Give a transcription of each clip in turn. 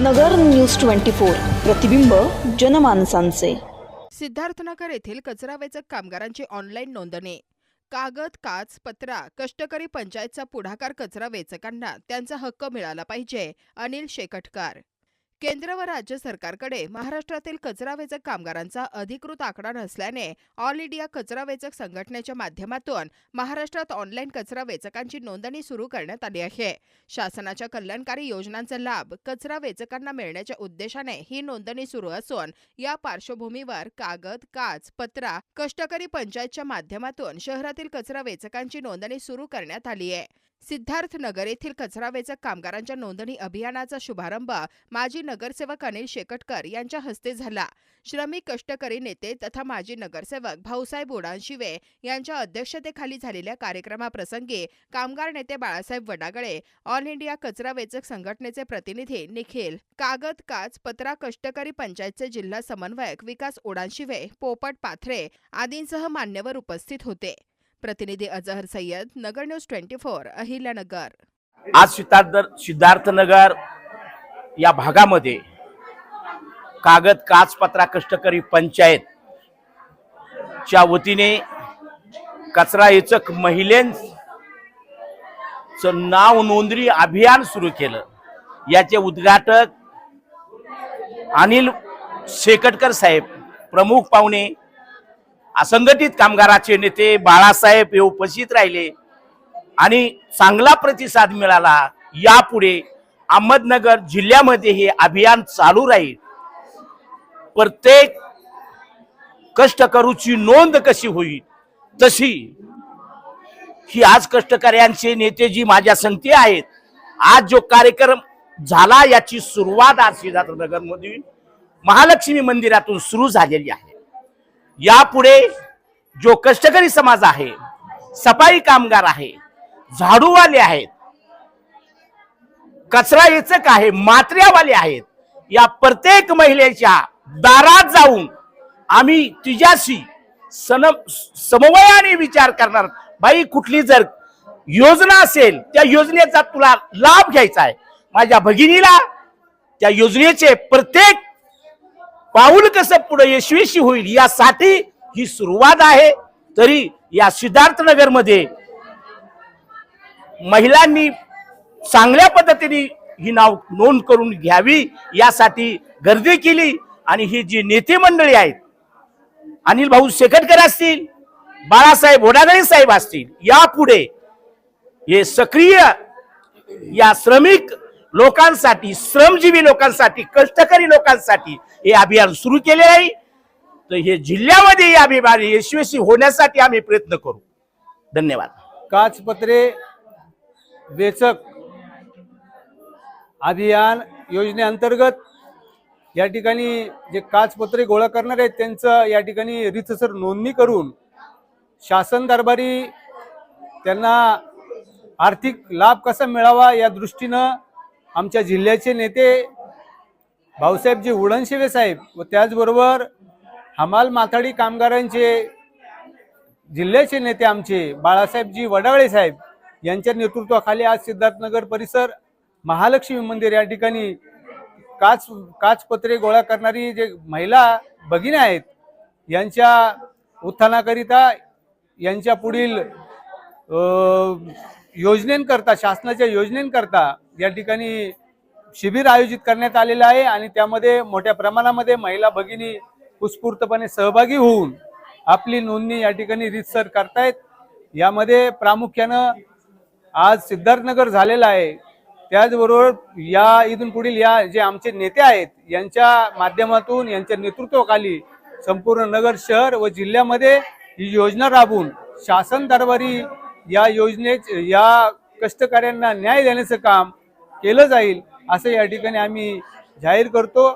नगर news twenty four. प्रतिबिंब जनमानसांचे. सिद्धार्थनगर येथील कचरा वेचक कामगारांची ऑनलाईन नोंदणी. कागद काच पत्रा कष्टकरी पंचायतचा पुढाकार कचरा वेचकांना त्यांचा हक्क मिळाला पाहिजे अनिल शेकटकार. केंद्र व राज्य सरकारकडे महाराष्ट्रातील कचरा वेचक कामगारांचा अधिकृत आकडा नसल्याने ऑल इंडिया कचरा वेचक संघटनेच्या माध्यमातून महाराष्ट्रात ऑनलाईन कचरा वेचकांची नोंदणी सुरू करण्यात आली आहे. शासनाच्या कल्याणकारी योजनांचा लाभ कचरा वेचकांना मिळण्याच्या उद्देशाने ही नोंदणी सुरू असून या पार्श्वभूमीवर कागद काच पत्रा कष्टकरी पंचायतच्या माध्यमातून शहरातील कचरा वेचकांची नोंदणी सुरू करण्यात आली आहे. सिद्धार्थ नगर येथील कचरा वेचक कामगारांच्या नोंदणी अभियानाचा शुभारंभ माजी नगरसेवक अनिल शेकटकर यांच्या हस्ते झाला. श्रमिक कष्टकरी नेते तथा माजी नगरसेवक भाऊसाहेब उडानशिवे यांच्या अध्यक्षतेखाली झालेल्या कार्यक्रमाप्रसंगी कामगार नेते बाळासाहेब वडागळे ऑल इंडिया कचरा वेचक संघटनेचे प्रतिनिधी निखिल कागद काच पत्रा कष्टकरी पंचायतचे जिल्हा समन्वयक विकास उडानशिवे पोपट पाथरे आदींसह मान्यवर उपस्थित होते. प्रतिनिधी Azhar Sayyad Nagar news twenty four Ahilyanagar आज सिद्धार्थ सिद्धार्थनगर या भागामध्ये कागद काचपत्रा कष्टकरी पंचायत च्या वतीने कचरा येचक महिलांचं नाव नोंदणी अभियान सुरू केलं. याचे उद्घाटक अनिल शेकटकर साहेब प्रमुख पाहुणे असंघटित कामगाराचे नेते बाळासाहेब हे उपस्थित राहिले. आणि चांगला प्रतिसाद मिळाला. यापुढे अहमदनगर जिल्ह्यामध्ये हे अभियान चालू राहील. प्रत्येक कष्टकरूची नोंद कशी होईल? तशी. ही आज कष्टकऱ्यांचे नेते जी माझ्या संगती आहेत. आज जो कार्यक्रम झाला याची सुरुवात आज सिद्धार्थनगर मधील महालक्ष्मी मंदिरातून सुरू झालेली आहे. यापुढे जो कष्टकरी समाज आहे सफाई कामगार आहे झाडूवाले आहेत कचरा येचक आहे मात्र्यावाले आहेत या प्रत्येक महिलेच्या दारात जाऊन आम्ही तिच्याशी सन समवयाने विचार करणार. बाई कुठली जर योजना असेल त्या योजनेचा तुला लाभ घ्यायचा आहे. माझ्या भगिनीला त्या योजनेचे प्रत्येक पाऊल कसं पुढे यशस्वी होईल यासाठी ही सुरुवात आहे. तरी या सिद्धार्थनगरमध्ये महिलांनी चांगल्या पद्धतीने ही नाव नोंद करून घ्यावी यासाठी गर्दी केली आणि ही जी नेते मंडळी आहेत अनिल भाऊ शेकटकर असतील बाळासाहेब ओडागळे साहेब असतील यापुढे हे सक्रिय या श्रमिक लोकांसाठी श्रमजीवी लोकांसाठी कष्टकरी लोकांसाठी हे अभियान सुरू केले आहे. तर हे जिल्ह्यामध्ये हे अभियान यशस्वी होण्यासाठी आम्ही प्रयत्न करू. धन्यवाद. काचपत्रे वेचक अभियान योजनेअंतर्गत या ठिकाणी जे काचपत्रे गोळा करणार आहेत त्यांचं या ठिकाणी रितसर नोंदणी करून शासन दरबारी त्यांना आर्थिक लाभ कसा मिळावा या दृष्टीनं आमच्या जिल्ह्याचे नेते भाऊसाहेबजी उडनशिवे साहेब व त्याचबरोबर हमाल माथाडी कामगारांचे जिल्ह्याचे नेते आमचे बाळासाहेबजी वडाळे साहेब यांच्या नेतृत्वाखाली आज सिद्धार्थनगर परिसर महालक्ष्मी मंदिर या ठिकाणी काच काचपत्रे गोळा करणारी जे महिला भगिनी आहेत यांच्या उत्थानाकरिता यांच्या पुढील योजनेंकरता शासनाच्या योजनेंकरता या ठिकाणी शिबिर आयोजित करण्यात आलेलं आहे आणि त्यामध्ये मोठ्या प्रमाणामध्ये महिला भगिनी उत्स्फूर्तपणे सहभागी होऊन आपली नोंदणी या ठिकाणी रीतसर करतायत. यामध्ये प्रामुख्यानं आज सिद्धार्थनगर झालेलं आहे. त्याचबरोबर या इथून पुढील या जे आमचे नेते आहेत यांच्या माध्यमातून यांच्या नेतृत्वाखाली संपूर्ण नगर शहर व जिल्ह्यामध्ये ही योजना राबवून शासन दरबारी या योजनेत या कष्टकऱ्यांना न्याय देण्याचं काम केलं जाईल असं या ठिकाणी आम्ही जाहीर करतो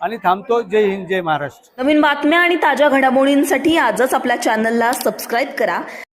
आणि थांबतो. जय हिंद जय महाराष्ट्र. नवीन बातम्या आणि ताज्या घडामोडींसाठी आजच आपल्या चॅनलला सबस्क्राईब करा.